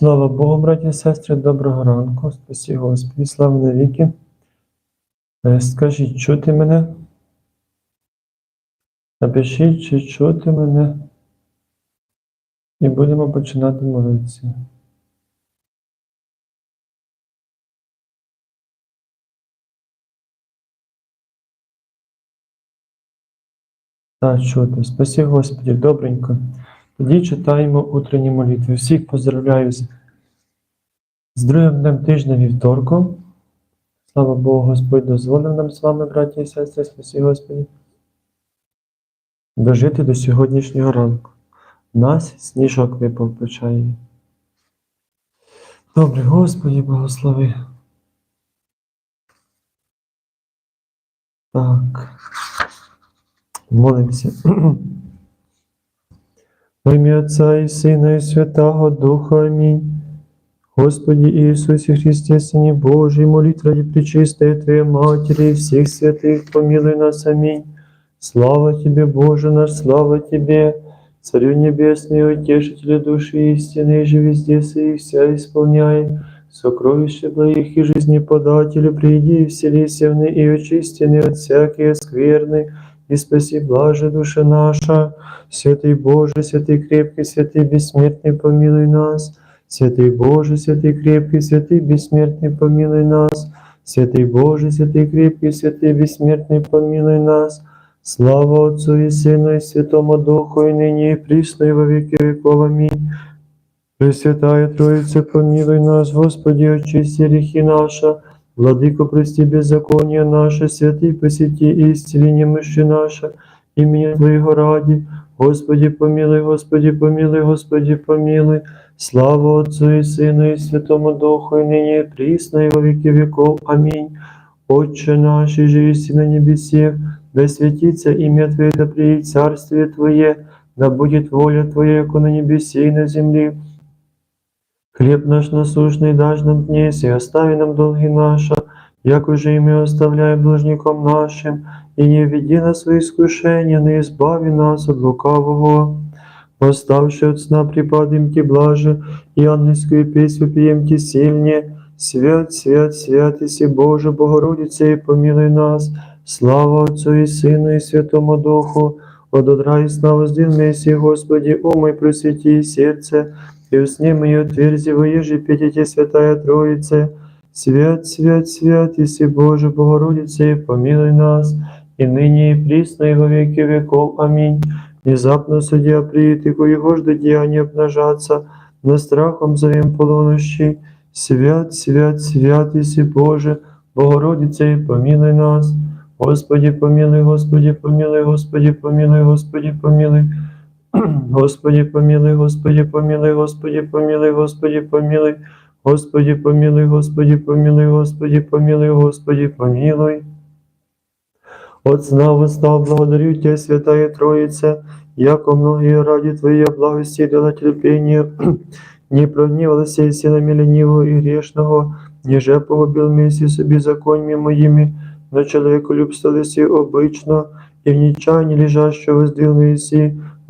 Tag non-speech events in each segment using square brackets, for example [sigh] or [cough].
Слава Богу, браті і сестри, доброго ранку. Спасі Господі, слава навіки. Е, Скажіть, чути мене? Напишіть, чи чути мене. І будемо починати молитися. Так, чути. Спасі Господі, добренько. Тоді читаємо утренні молитви. Всіх поздравляю з, з другим днем тижня вівторку. Слава Богу, Господь дозволив нам з вами, браті і сестри, спасі Господі, дожити до сьогоднішнього ранку. Нас сніжок випав почає. Добре, Господі, благослови. Так. Молимося. Во ім'я Отця і Сина, і Святого Духа. Амінь. Господи Иисусе Христе, Сыне Божий, молит ради Пречистой Твоей Матери и всех святых, помилуй нас, аминь. Слава Тебе, Боже наш, слава Тебе, Царю Небесный, Утешителю души истины, же везде и вся исполняй, сокровище благих и жизнеподателю, приди и вселися в ны и очистины от всякой скверны, и спаси блаже душа наша. Святый Боже, святый крепкий, святый бессмертный, помилуй нас. Святый Боже, святый крепкий, святый бессмертный, помилуй нас. Святый Боже, святый крепкий, святый бессмертный, помилуй нас. Слава Отцу и Сыну и Святому Духу, и ныне и присно, и во веки веков. Аминь. Пресвятая Троица, помилуй нас, Господи, очисти грехи наши, Владыко, прости беззаконие наше, святый, посети и исцели немощи наши, имени Твоего ради. Господи, помилуй, Господи, помилуй, Господи, помилуй. Слава Отцу и Сыну и Святому Духу, и ныне и присно, и во веки веков. Аминь. Отче наш, и живи на небесе, да святится имя Твое, да приедет царствие Твое, да будет воля Твоя, как на небесе и на земле. Хлеб наш насущный дашь нам днесь, и остави нам долги наши, як уже и мы оставляем должником нашим, и не введи нас в искушение, но избави нас от лукавого. Восставши от сна припадем Ти блаже, и ангельскую песню пьем Ти сильнее. Свят, свят, свят, Иси Боже, Богородице, и помилуй нас. Слава Отцу и Сыну и Святому Духу, от одра и сна воздел Мессии, Господи, о мой просвети сердце, и усни мои отверзи, воежи петите Святая Троице. Свят, свят, свят, Иси Боже, Богородице, помилуй нас, и ныне и присно, и во веки веков. Аминь. Внезапно судья приит, и коего жды деяния обнажаться, но страхом зовем полунощи. Свят, свят, свят, Иси Боже, Богородице, помилуй нас. Господи, помилуй, Господи, помилуй, Господи, помилуй, Господи, помилуй. [clears throat] Господи, помилуй, Господи, помилуй, Господи, помилуй, Господи, помилуй. Господи, помилуй, Господи, помилуй, Господи, помилуй, Господи, помилуй. От сна восстал, благодарю Тебя, Святая Троица, яко многие ради Твоей благости дала терпение, [clears throat] не прогневалась и силами ленивого и грешного, ниже погубил вместе с беззакониями моими, но человеку любствовали обычно, и в нечаянии лежащего воздвил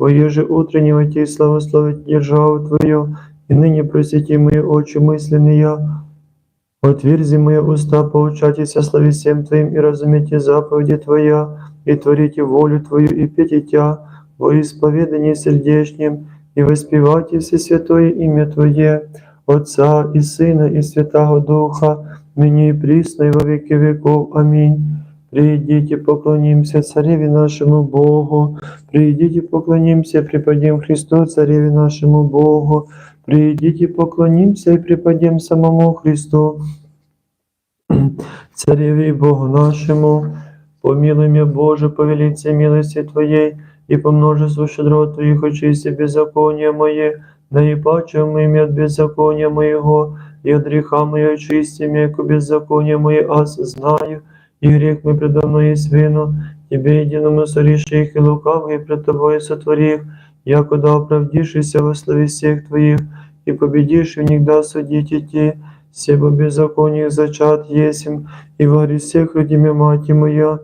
Месси, воеже утреннего Тебе славословить державу Твою, и ныне просвети мои очи мысленные, Отверзи мои уста, поучайтесь о славе всем Твоим и разумейте заповеди Твоя, и творите волю Твою, и пейте Тя во исповедании сердечнем, и воспевайте все святое имя Твое, Отца и Сына и Святого Духа, ныне и присно, и во веки веков. Аминь. Придите, поклонимся Цареве нашему Богу, придите, поклонимся, преподем Христу, Цареве нашему Богу, Придите, поклонимся и преподем самому Христу, Цареве Богу нашему, помилуй меня, Боже, по велице милости Твоей, и по множеству щедрот Твоих очисти беззакония мое, да и паче мы от беззакония моего, и от греха моего очисти яко беззаконие мое аз знаю, и грех мой предо мной есть вину, Тебе единому сореши их и лукавый пред Тобой сотворих, якуда оправдишься во славе всех Твоих, и победишь в них да судить идти, себо беззакониях зачат есим, и во гресех родиме мати моя,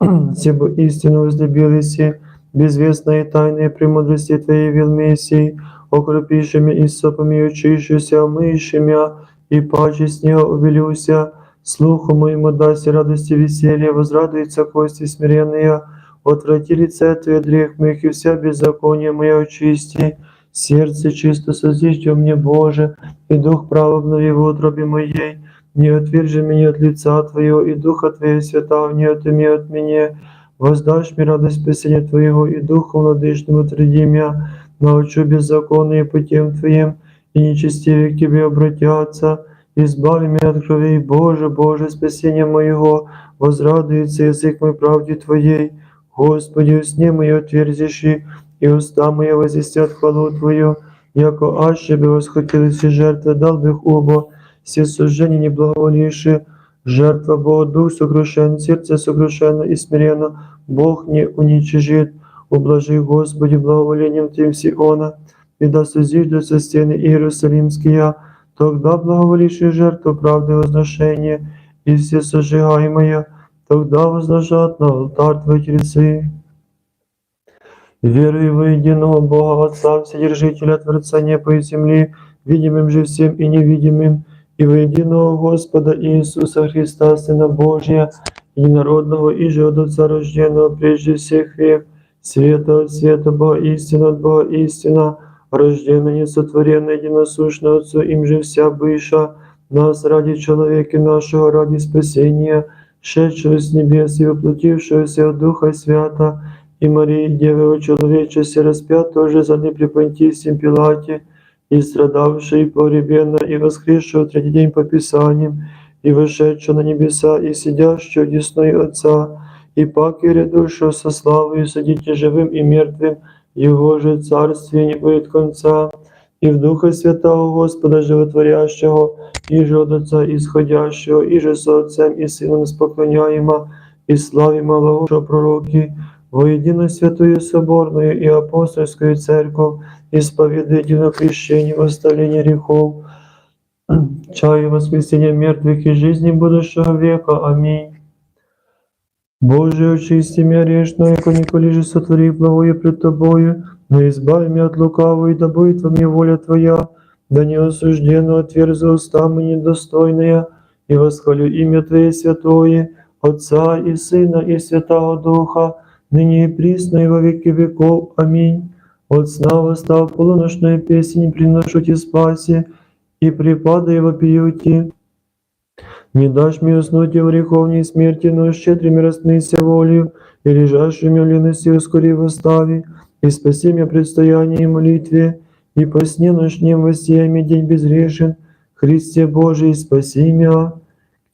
[clears throat] себо истину возлюбил еси, безвестные тайные премудрости Твоей вел Мессии, окропиши меня и сопами, и очищуся, омыйши меня, и паче снега увелюся, слуху моему дасть радости веселье, возрадуется кости смиренные, отврати лице Твое от грех моих, и вся беззаконие мое очисти, сердце чисто созижди мне, Боже, и дух прав обнови в утробе моей, не отвержи меня от лица Твоего, и Духа Твоего святого не отыми от меня, воздашь мне радость спасения Твоего, и Духом владычным утверди меня, научу беззаконные путем Твоим, и нечестивые к Тебе обратятся, избави меня от крови, Боже, Боже, спасение моего, возрадуется язык мой правде Твоей, Господи, усне мои отверзишь, и уста мои возвестят хвалу Твою, яко аще бы восхотелись и жертвы, дал бы их оба, все суждения не благоволивши, жертва Бога, дух сокрушен, сердце сокрушено и смиренно, Бог не уничижит, ублажи, Господи, благоволением Твоим Сиона, и да созиждутся стены Иерусалимские, тогда благоволивши жертву правды возношения, и все сожигаемые, тогда возложат на алтарь Твои тельцы. Верую во единого Бога Отца, Вседержителя Творца неба и земли, видимым же всем и невидимым, и во единого Господа Иисуса Христа, Сына Божия, единородного и же от Отца рожденного прежде всех век, света от света, Бога истина от Бога истина, рожденный, несотворенный, единосущный Отцу, им же вся быша, нас ради человека нашего, ради спасения, шедшего с небес и воплотившегося от Духа Свята, и Марии, Девы человечества, распят тоже за при Понтийском Пилате, и страдавший погребенно, и воскресшего третий день по Писаниям, и вошедшего на небеса, и сидящего десной Отца, и пак и рядущего со славою садите живым и мертвым, Его же царствие не будет конца, и в Духа Святого Господа Животворящего, и же от Отца исходящего, и же со Отцем и Сыном споклоняемо, и славимо Лавушо пророки, во единую святую соборную и апостольскую церковь, исповедуя едино крещение, восставление грехов, чаю воскресения мертвых и жизни будущего века. Аминь. Боже, очисти меня грешного, яко николи же сотвори благое пред Тобою, но избави меня от лукавого, и да будет во мне воля Твоя, да не осужденно отверзу уста мне недостойная, и восхвалю имя Твое святое, Отца и Сына и Святого Духа, ныне и присно и во веки веков. Аминь. От сна восстав полуношную песнь, приношу Тебе спаси, и припадая во пиюте. Не дашь мне уснуть и в греховней смерти, но щедрыми распнися волею, и лежащими в лености ускори восстави, и спаси меня предстоянии и молитве, и по сне ночнем воссиями день безгрешен, Христе Божий, спаси меня.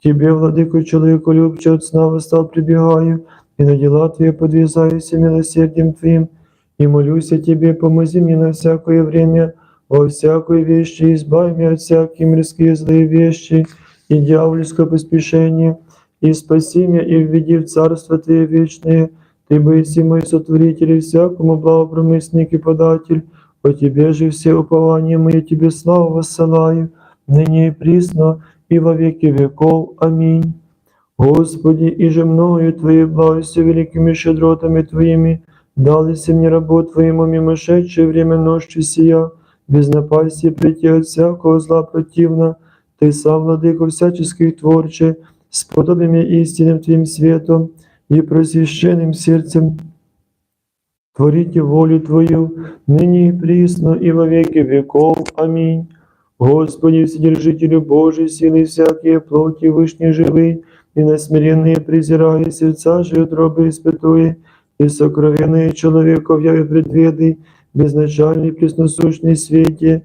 К Тебе, владыку человеку любче, от сна восстал прибегаю, и на дела Твои подвязаюсь милосердием Твоим, и молюсь о Тебе, помози мне на всякое время, во всякой вещи, избави меня от всякие мирские злые вещи и дьявольское поспешение, и спаси меня и введи в Царство Твое вечное, Ты боиси мой сотворитель и всякому благопромысник и податель, по Тебе же все упования мои Тебе славу воссылаю, ныне и присно, и во веки веков. Аминь. Господи, и же мною Твоей благостью великими щедротами Твоими, дались мне работ Твоему мимошедшее время ночи сия, без напасти прийти от всякого зла противно, Ты сам, владыко всяческих творче, с подобиями истинным Твоим светом и просвященным сердцем, творите волю Твою, ныне и присно, и во веки веков. Аминь. Господи, Вседержителю Божий, силы всякие плоти вышней живы, и на смиренные презирая сердца же утробы испытуя, и сокровенные человеков яви предведы, безначальный пресносущный свете,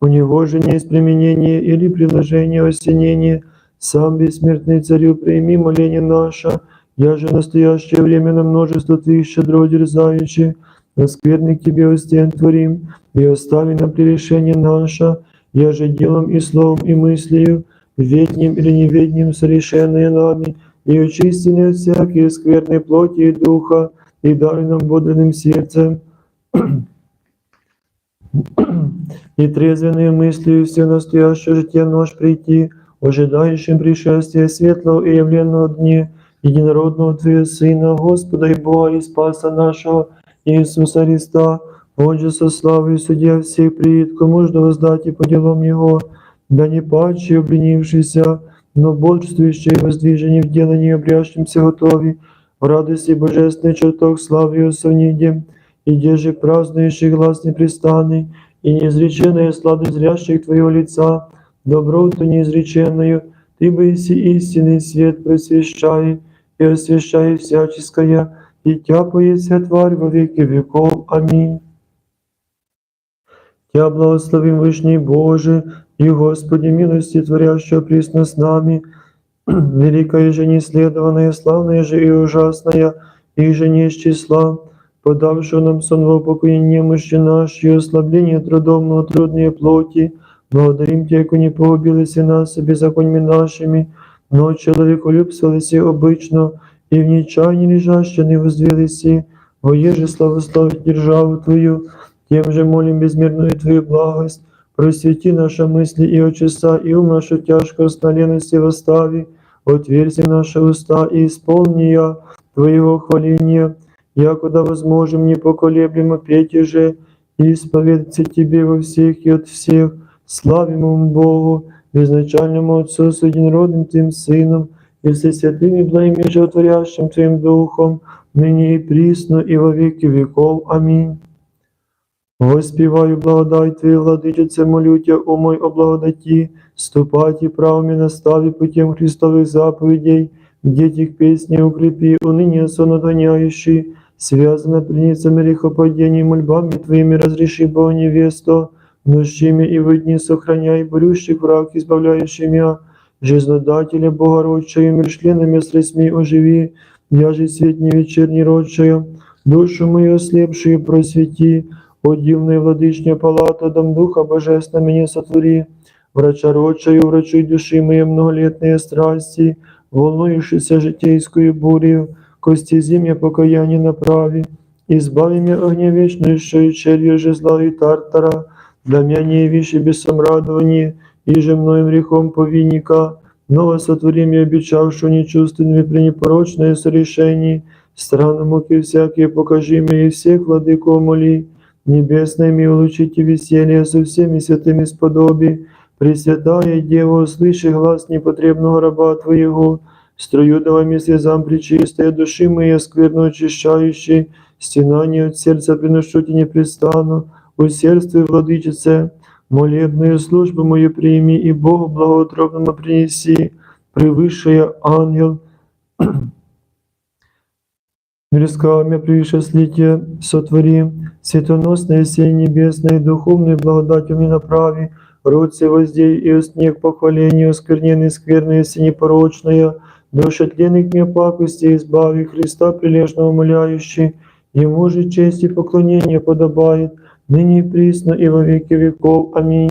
у него же не есть применение или приложение осенения, сам бессмертный царю прими моление наше, я же настоящее время на множество твоих щедро дерзающих, но скверный к тебе у стен творим, и остави нам прегрешение наше, я же делом и словом и мыслью, ведним или неведним совершенные нами, и очисти от всякие скверной плоти и духа, и дай нам бодрым сердцем, [clears throat] и трезвенные мыслью все настоящее житие нож прийти, ожидающим пришествия светлого и явленного дня, единородного Твоего Сына, Господа и Бога и Спаса нашего, Иисуса Христа, Он же со славой судья всех приит, кому ж воздать и по делам его, да не паче обленившийся, но бодрствующий воздвижение в делании обрящимся готови, в радости божественный чертог славы его совнидем, и деже празднующий глаз непрестанный, и неизреченная сладость зрящих твоего лица, доброту неизреченную, ты бы иси истинный свет просвещай, и освящай всяческое, и тяпает вся тварь во веки веков. Аминь. Тя благословим Вышний Боже, и Господи милости творящего присно с нами, великая же неследованная, славная же и ужасная, и же не из числа, подавшего нам сон во упокоение мощи нашей, и ослабление трудом, но трудные плоти, благодарим Тебя, яко не погубились и нас беззаконьми нашими, но человеколюбствовались обычно, и в нечаянии лежаще не возвелись, воеже славословить державу Твою, тем же молим безмерную Твою благость, просвети наши мысли и очеса, и ум нашу тяжко с лености восстави, отверзи наши уста и исполни я Твоего хваления, якуда возможем непоколеблемо петь же, и исповедаться Тебе во всех и от всех, славимому Богу, безначальному Отцу с единородным Твоим Сыном, и всесвятым и благим и животворящим Твоим Духом, ныне и присно, и во веки веков. Аминь. Воспіваю благодать Твою, владичице, молю Тя, о мой о благодаті, ступайте правами настави путем Христовых заповедей, детях песни укрепи, уныние сонодоняющий, связано пленницами грехопадений, мольбами Твоими разреши, Бога невесту, нощими и в дни сохраняй, борющих враг, избавляющий меня, жизнодателя Богородчою, миршленными средствами оживи, я же свет не вечерний родшую, душу мою ослепшую просвети, о дивная владычня палата, дом Духа Божественного мне сотвори, врача родшую, врачуй души моей многолетные страсти, волнующейся житейскую бурью, кости зимя покаяние направи, избави меня огня вечнейшую черью же зла и тартара, для меня не виши без самрадования, и же мною грехом повинника, ново сотвори мне обещавшую нечувственными при непорочное сорешении, странно муки всякие покажи мне и всех владыков моли, Небесное ми улучите веселье со всеми святыми сподоби, Пресвятая Дева, услыши глаз непотребного раба Твоего, строю давами слезам причистая, души моей скверно очищающей, стенание от сердца приношу тебе непрестанно, усердствуй, владычице, молебную службу мою прими и Богу благоутробному принеси, превысшая ангел, [clears throat] Мирского меня превыше слития сотвори, светоносное сей небесное, духовную благодатью мне направи, родце воздей и снег похвалению, скверненный, скверное, непорочное, души тленных мне пакости избави, Христа прилежно умоляющий, Ему же честь и поклонение подобает, ныне и присно и во веки веков. Аминь.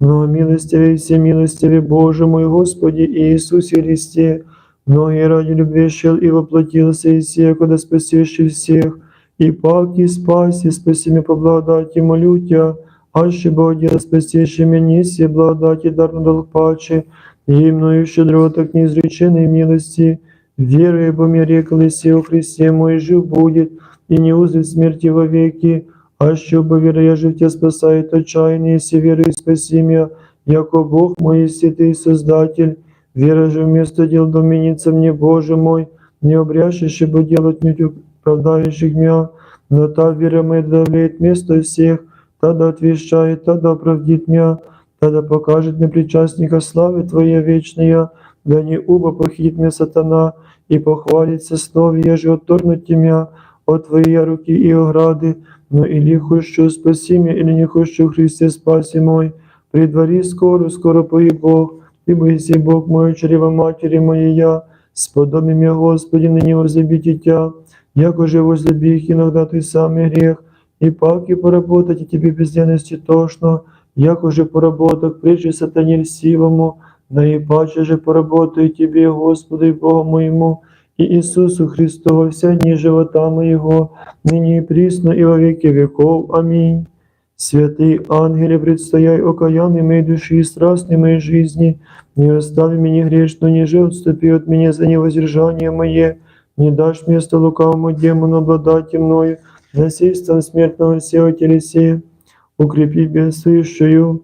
Но милостивый, всемилостивый Боже мой Господи Иисусе Христе, Многие ради любви шел и воплотился и сия, когда спасешь всех, и паки спаси, спаси меня по благодати, молю Тебя, аще Богодела спасешь меня, все благодати, дар на долг паче, и мною щедро так неизреченной милости, веруя, бо мне реклась о Христе мой жив будет, и не узрит смерти вовеки, аще бо вера я жив Тебя спасает отчаяние, все веры и спаси меня, яко Бог мой, святый Создатель, Вера же вместо дел доменится мне, Боже мой, не обрящешь, бы делать не оправдающих меня, но та вера моя давляет место всех, тогда отвещает, тогда оправдит меня, тогда покажет мне причастника славы Твоей вечная, да не уба похитит мне сатана, и похвалится слове, я же отторнуть тебя от Твоей руки и ограды, но или хочу спаси меня, или не хочу Христе спаси мой, предвари скоро, скоро пои Бог, Ты Моисей, Бог мой, чрева матери моей я, сподоби меня, Господи, ныне возлюбить Тя, яко же возлюби их иногда Ты самый грех, и паки поработать, и Тебе безденности тошно, яко же поработок прежде сатане льстивому, да же поработаю Тебе, Господу и Богу моему, и Иисусу Христу во вся дни живота моего, ныне и присно, и во веки веков. Аминь. Святый ангеле, предстояй окаянной моей души и страстной моей жизни, не остави меня грешную, ниже отступи от меня за невоздержание мое, не дашь место лукавому демону обладать мною, насильством смертного всего телесе, укрепи бедствующую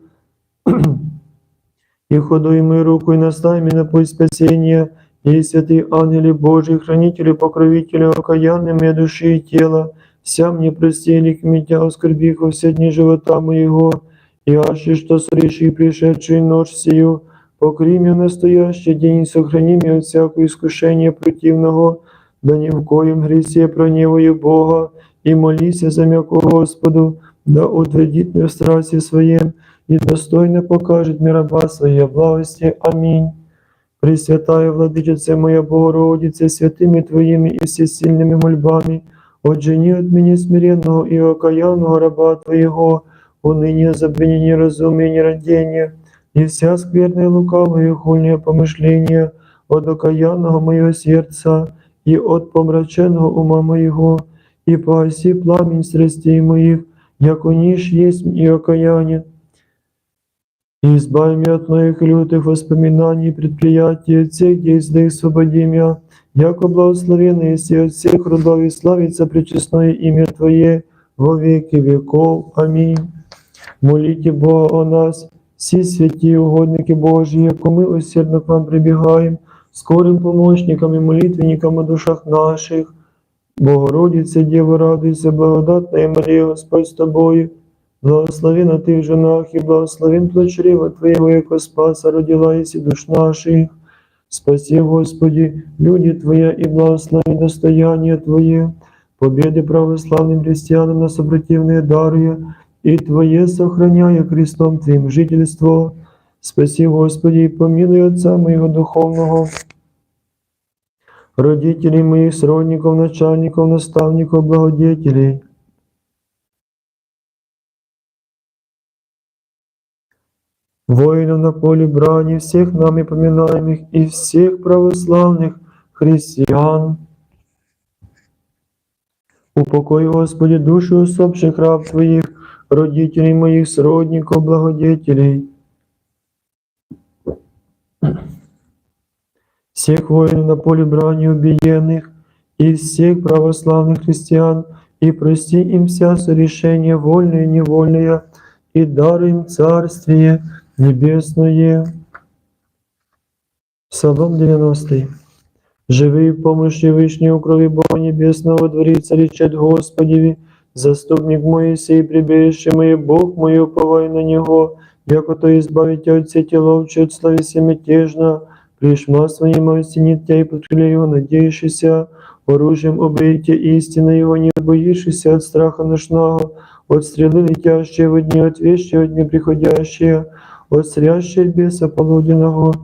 [clears throat] и ходуемую руку, и наставь меня на путь спасения, и святые ангели Божии, хранители, покровители, окаянные моей души и тела, вся мне прости, лик меня, оскорбих во все дни живота моего, и аж что среши пришедшую ночь сию, покри меня настоящий день, сохрани меня от всякого искушения противного, да ни в коем гресе проневую Бога, и молися за м'яко Господу, да утвердит меня в страсти своем, и достойно покажет мне раба своей благости. Аминь. Пресвятая Владычице моя Богородице, святыми Твоими и всесильными мольбами, отжени от меня смиренного и окаянного раба Твоего, уныние, забвение, разумие, нерадение, и вся скверная лукавая и хульное помышление от окаянного моего сердца и от помраченного ума моего, и погаси пламень страстей моих, яко ниш есть и окаяние, и избави меня от моих лютых воспоминаний и предприятий, от всех действий освободи меня, яко благословенный есть от всех родов и славится пречестное имя Твое во веки веков. Аминь. Молите Бога о нас, всі святі угодники Божі, яко ми усердно к вам прибігаємо, скорим помощникам і молитвенникам о душах наших. Богородице, Діво, радуйся, благодатна Марія, Господь з тобою, благословена ти в женах і благословен плод чрева Твоего, яко спаса родила єси душ наших. Спаси, Господи, люди Твоя и благослови достояние Твое, победы православным христианам на сопротивные даруя, и Твое сохраняя крестом Твоим жительство. Спаси, Господи, и помилуй Отца моего духовного, родителей моих, сродников, начальников, наставников, благодетелей. Воинов на поле брани, всех нами поминаемых и всех православных христиан. Упокой, Господи, души усопших раб Твоих, родителей моих, сродников, благодетелей. Всех воинов на поле брани убиенных и всех православных христиан, и прости им вся сорешения вольное и невольное, и даруй им царствие небесное. Псалом 90. Живи в помощи Вышней у крови Бога Небесного, дворится речет Господеви, заступник мой сей, прибежище мое, Бог мой, уповай на Него, яко то избавить от сети ловчи, от славися мятежно, пришма своим остенит тебя и подкрыли его, надеющийся, оружием обрейте истины его, не боишься от страха ношного, от стрелы летящие в дни, от вещи от неприходящие, от срящей беса полуденного,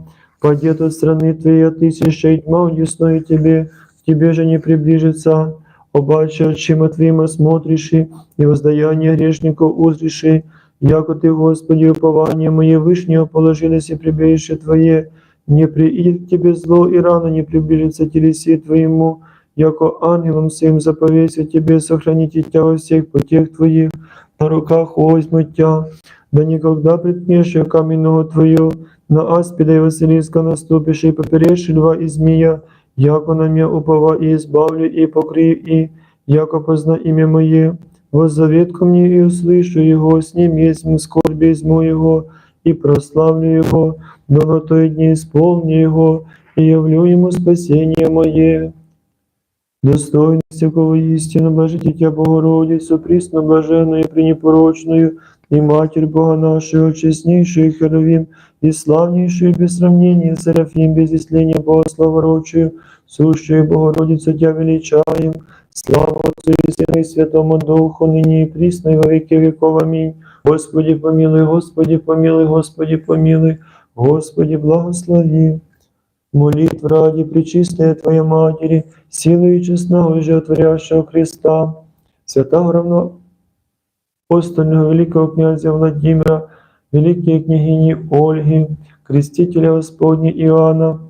Падет от страны твоей тысяча и тьма удесной тебе, к тебе же не приближится. Обаче очима твоим смотришь и воздаяние грешников узришь, яко ты, Господи, упование мое вышнее положилось и прибежище Твое, не приидет тебе зло и рано не приближится телеси Твоему, яко ангелом своим заповесит тебе сохранить тебя во всех путях Твоих, на руках возьмут тебя, да никогда предпнешь каменного Твою, на аспида и Василиска наступишь, и поперешь льва и змея, яко на меня упова и избавлю, и покрию, и яко позна имя мое, воззовет ко мне и услышу его, с ним есть скорби изму его, и прославлю но на той дни исполню его, и явлю ему спасение мое. Достойно всякого истину, блажите тебя, Богородицу, присно блаженную и пренепорочную, и Матерь Бога нашего, честнейшую Херовим, и славнейшую без сравнения Серафим, без исления Богословорочию, сущую Богородицу Тебя величаем, слава Отцу и Сыну и Святому Духу, ныне и присно и во веки веков. Аминь. Господи помилуй, Господи помилуй, Господи помилуй, Господи благослови. Молитв ради Пречистая Твоя Матери, силою честного и животворящего Христа, святого равно апостольного великого князя Владимира, великой княгини Ольги, крестителя Господня Иоанна,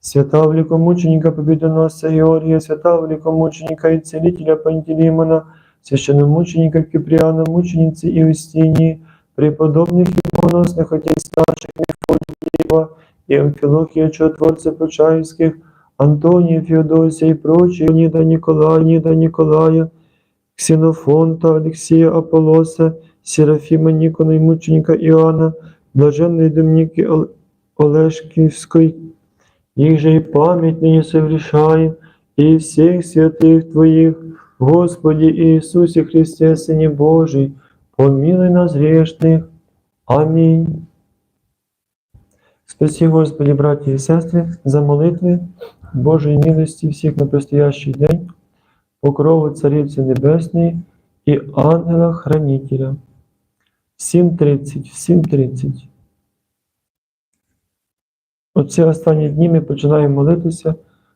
святого великомученика Победоносца Георгия, святого великомученика и целителя Пантелеймона, священномученика Киприана, мученицы Иустинии, преподобных и богоносных отец наших Мефодиева и Амфилохия, чудотворца Почаевских, Антония, Феодосия и прочие, Нида Николая, Нида Николая, Ксенофонта, Алексія Аполоса, Серафіма Нікона і мученика Іоанна, блаженної Домніки Ол- Олешківської, їх же і пам'ять нині совершаем, і всіх святих Твоїх, Господі Ісусі Христе, Сині Божий, помилуй нас грешних. Амінь. Спасі, Господи, браті і сестри, за молитви Божої милості всіх на предстоящий день, покрову Цариці Небесної і ангела-хранителя. 7.30, 7.30. Оці останні дні ми починаємо молитися,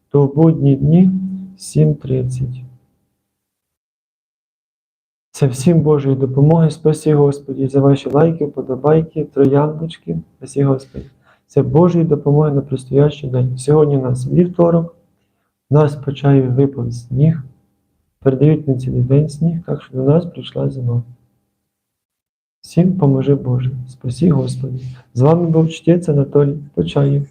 то в будні дні 7.30. Це всім Божої допомоги. Спасі Господі за ваші лайки, подобайки, трояндочки. Спасі Господі. Це Божої допомоги на предстоящий день. Сьогодні у нас вівторок, у нас почає випав сніг. Передають на цілий день сніг, так що до нас прийшла зима. Всім поможи Боже. Спасі Господи. З вами був чтець Анатолій Почаєв.